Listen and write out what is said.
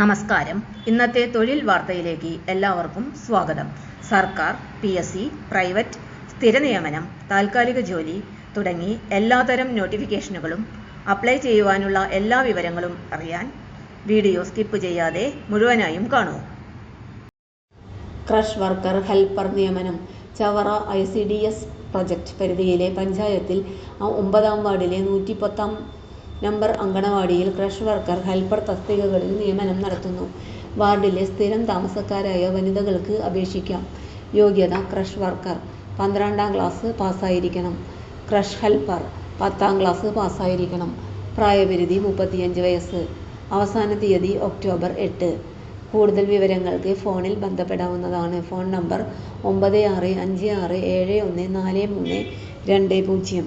നമസ്കാരം. ഇന്നത്തെ തൊഴിൽ വാർത്തയിലേക്ക് എല്ലാവർക്കും സ്വാഗതം. സർക്കാർ പി എസ് സി പ്രൈവറ്റ് സ്ഥിരനിയമനം താൽക്കാലിക ജോലി തുടങ്ങി എല്ലാതരം നോട്ടിഫിക്കേഷനുകളും അപ്ലൈ ചെയ്യുവാനുള്ള എല്ലാ വിവരങ്ങളും അറിയാൻ വീഡിയോ സ്കിപ്പ് ചെയ്യാതെ മുഴുവനായും കാണൂ. ക്രഷ് വർക്കർ ഹെൽപ്പർ നിയമനം Chavara I C D S project പരിധിയിലെ പഞ്ചായത്തിൽ ഒമ്പതാം വാർഡിലെ നൂറ്റിപ്പത്താം നമ്പർ അങ്കണവാടിയിൽ ക്രഷ് വർക്കർ ഹെൽപ്പർ തസ്തികകളിൽ നിയമനം നടത്തുന്നു. വാർഡിലെ സ്ഥിരം താമസക്കാരായ വനിതകൾക്ക് അപേക്ഷിക്കാം. യോഗ്യത ക്രഷ് വർക്കർ പന്ത്രണ്ടാം ക്ലാസ് പാസ്സായിരിക്കണം. ക്രഷ് ഹെൽപ്പർ പത്താം ക്ലാസ് പാസ്സായിരിക്കണം. പ്രായപരിധി മുപ്പത്തിയഞ്ച് വയസ്സ്. അവസാന തീയതി ഒക്ടോബർ എട്ട്. കൂടുതൽ വിവരങ്ങൾക്ക് ഫോണിൽ ബന്ധപ്പെടാവുന്നതാണ്. ഫോൺ നമ്പർ ഒമ്പത് ആറ് അഞ്ച് ആറ് ഏഴ് ഒന്ന് നാല് മൂന്ന് രണ്ട് പൂജ്യം.